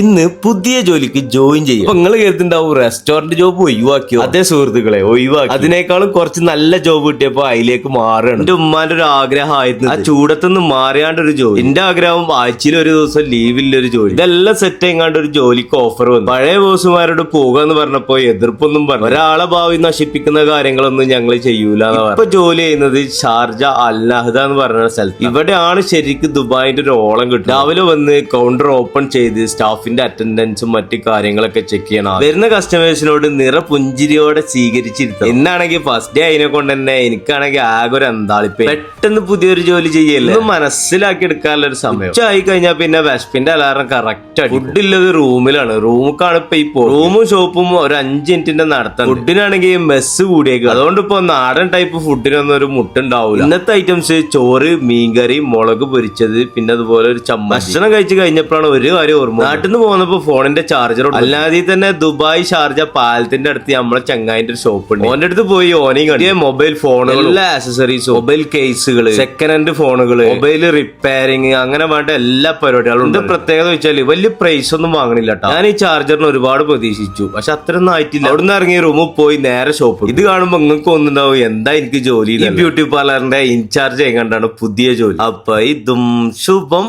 ഇന്ന് പുതിയ ജോലിക്ക് ജോയിൻ ചെയ്യും. അപ്പൊ നിങ്ങൾ കരുതുണ്ടാവും റെസ്റ്റോറന്റ് ജോബ് ഒഴിവാക്കിയോ അതേ സുഹൃത്തുക്കളെ ഒഴിവാക്കി. അതിനേക്കാളും കുറച്ച് നല്ല ജോബ് കിട്ടിയപ്പോ അതിലേക്ക് മാറുകയാണ്. എന്റെ ഉമ്മാന്റെ ഒരു ആഗ്രഹമായിരുന്നു ആ ചൂടത്തുനിന്ന് മാറിയാണ്ട് ഒരു ജോലി. എന്റെ ആഗ്രഹം ആഴ്ചയിൽ ഒരു ദിവസം ലീവില്ല ഒരു ജോലി. ഇതെല്ലാം സെറ്റ് ആയിങ്ങാണ്ട് ഒരു ജോലിക്ക് ഓഫർ വന്നു. പഴയ ബോസുമാരോട് പോകാന്ന് പറഞ്ഞപ്പോ എതിർപ്പൊന്നും പറഞ്ഞു. ഒരാളെ ഭാവി നശിപ്പിക്കുന്ന കാര്യങ്ങളൊന്നും ഞങ്ങൾ ചെയ്യൂല. ഇപ്പൊ ജോലി ചെയ്യുന്നത് ഷാർജ അൽനഹദ എന്ന് പറഞ്ഞ സ്ഥലത്ത്. ഇവിടെയാണ് ശരിക്കും ദുബായിന്റെ ഒരു ഓളം കിട്ടും രാവിലെ വന്ന് കൗണ്ടർ ഓപ്പൺ ചെയ്ത് സ്റ്റാഫിന്റെ അറ്റൻഡൻസും മറ്റ് കാര്യങ്ങളൊക്കെ ചെക്ക് ചെയ്യണം. വരുന്ന കസ്റ്റമേഴ്സിനോട് നിറ പുഞ്ചിരിയോടെ സ്വീകരിച്ചിരുത്തും എന്നാണെങ്കിൽ ഫസ്റ്റ് ഡേ അതിനെ കൊണ്ട് തന്നെ എനിക്കാണെങ്കിൽ ആകെ ഒരു എന്താളിപ്പ് പെട്ടെന്ന് പുതിയൊരു ജോലി ചെയ്യല്ലേ? ഒന്ന് മനസ്സിലാക്കി എടുക്കാനുള്ള ഒരു സമയം. ഉച്ചയായി കഴിഞ്ഞാൽ പിന്നെ വിശപ്പിന്റെ അലാറം കറക്റ്റ് ഫുഡ് ഉള്ളത് റൂമിലാണ്. റൂമുക്കാണ് ഇപ്പൊ ഇപ്പോ റൂമും ഷോപ്പും ഒരു അഞ്ച് മിനിറ്റിന്റെ നടത്തം. ഫുഡിനാണെങ്കിൽ മെസ്സ് കൂടിയേക്കും. അതുകൊണ്ട് ഇപ്പൊ നാടൻ ടൈപ്പ് ഫുഡിനൊന്നും ഒരു മുട്ടുണ്ടാവില്ല ഇന്നത്തെ ഐറ്റംസ് ചോറ് മീൻകറി മുളക് പൊരിച്ചത് പിന്നെ അതുപോലെ ഒരു ചമ്മ ഭക്ഷണം കഴിച്ചു കഴിഞ്ഞപ്പോഴാണ് ഒരു കാര്യം ഓർമ്മ നാട്ടിൽ നിന്ന് പോകുന്നപ്പോ ഫോണിന്റെ ചാർജർ അല്ലാതെ തന്നെ ദുബായ് ഷാർജ പാലത്തിന്റെ അടുത്ത് നമ്മളെ ചങ്ങായിന്റെ ഒരു ഷോപ്പ് ഉണ്ട്. ഓന്റെ അടുത്ത് പോയി ഓനെയും കണ്ടു. മൊബൈൽ ഫോണുകൾ എല്ലാ ആക്സസറീസ് മൊബൈൽ കേസുകൾ സെക്കൻഡ് ഹാൻഡ് ഫോണുകൾ മൊബൈൽ റിപ്പയറിംഗ് അങ്ങനെ വേണ്ട എല്ലാ പരിപാടികളും ഉണ്ട്. പ്രത്യേകത വെച്ചാൽ വലിയ പ്രൈസ് ഒന്നും വാങ്ങണില്ല ഞാൻ ഈ ചാർജറിന് ഒരുപാട് പ്രതീക്ഷിച്ചു. പക്ഷെ അത്രയൊന്നും ആയിട്ടില്ല. അവിടുന്ന് ഇറങ്ങി റൂമിൽ പോയി നേരെ ഷോപ്പ് ഇത് കാണുമ്പോ നിങ്ങൾക്ക് ഒന്നുണ്ടാവും? എന്താ എനിക്ക് ജോലി ഈ ബ്യൂട്ടി പാർലറിന്റെ ഇൻചാർജ് കണ്ടാണ് പുതിയ ജോലി. അപ്പൊ ഇതും ശുഭം.